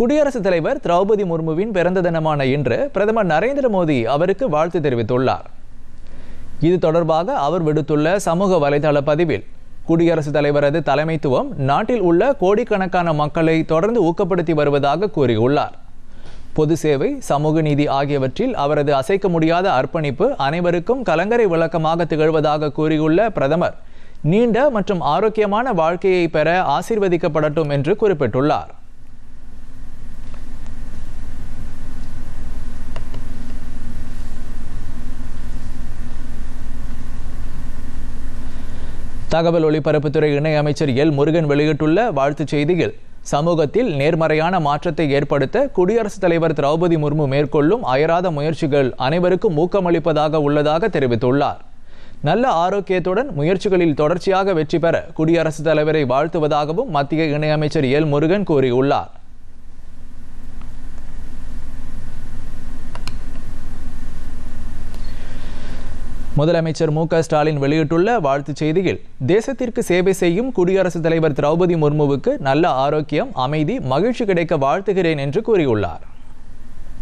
குடியரசுத் தலைவர் திரௌபதி முர்முவின் பிறந்த தினமான இன்று பிரதமர் நரேந்திர மோடி அவருக்கு வாழ்த்து தெரிவித்துள்ளார். இது தொடர்பாக அவர் விடுத்துள்ள சமூக வலைதள பதிவில் குடியரசுத் தலைவரது தலைமைத்துவம் நாட்டில் உள்ள கோடிக்கணக்கான மக்களை தொடர்ந்து ஊக்கப்படுத்தி வருவதாக கூறியுள்ளார். பொது சேவை சமூக நீதி ஆகியவற்றில் அவரது அசைக்க முடியாத அர்ப்பணிப்பு அனைவருக்கும் கலங்கரை விளக்கமாக திகழ்வதாக கூறியுள்ள பிரதமர் நீண்ட மற்றும் ஆரோக்கியமான வாழ்க்கையை பெற ஆசீர்வதிக்கப்படட்டும் என்று குறிப்பிட்டுள்ளார். தகவல் ஒலிபரப்புத்துறை இணையமைச்சர் எல் முருகன் வெளியிட்டுள்ள வாழ்த்துச் செய்தியில் சமூகத்தில் நேர்மறையான மாற்றத்தை ஏற்படுத்த குடியரசுத் தலைவர் திரௌபதி முர்மு மேற்கொள்ளும் அயராத முயற்சிகள் அனைவருக்கும் ஊக்கமளிப்பதாக உள்ளதாக தெரிவித்துள்ளார். நல்ல ஆரோக்கியத்துடன் முயற்சிகளில் தொடர்ச்சியாக வெற்றி பெற குடியரசுத் தலைவரை வாழ்த்துவதாகவும் மத்திய இணையமைச்சர் எல் முருகன் கூறியுள்ளார். முதலமைச்சர் மு க ஸ்டாலின் வெளியிட்டுள்ள வாழ்த்துச் செய்தியில் தேசத்திற்கு சேவை செய்யும் குடியரசுத் தலைவர் திரௌபதி முர்முவுக்கு நல்ல ஆரோக்கியம் அமைதி மகிழ்ச்சி கிடைக்க வாழ்த்துகிறேன் என்று கூறியுள்ளார்.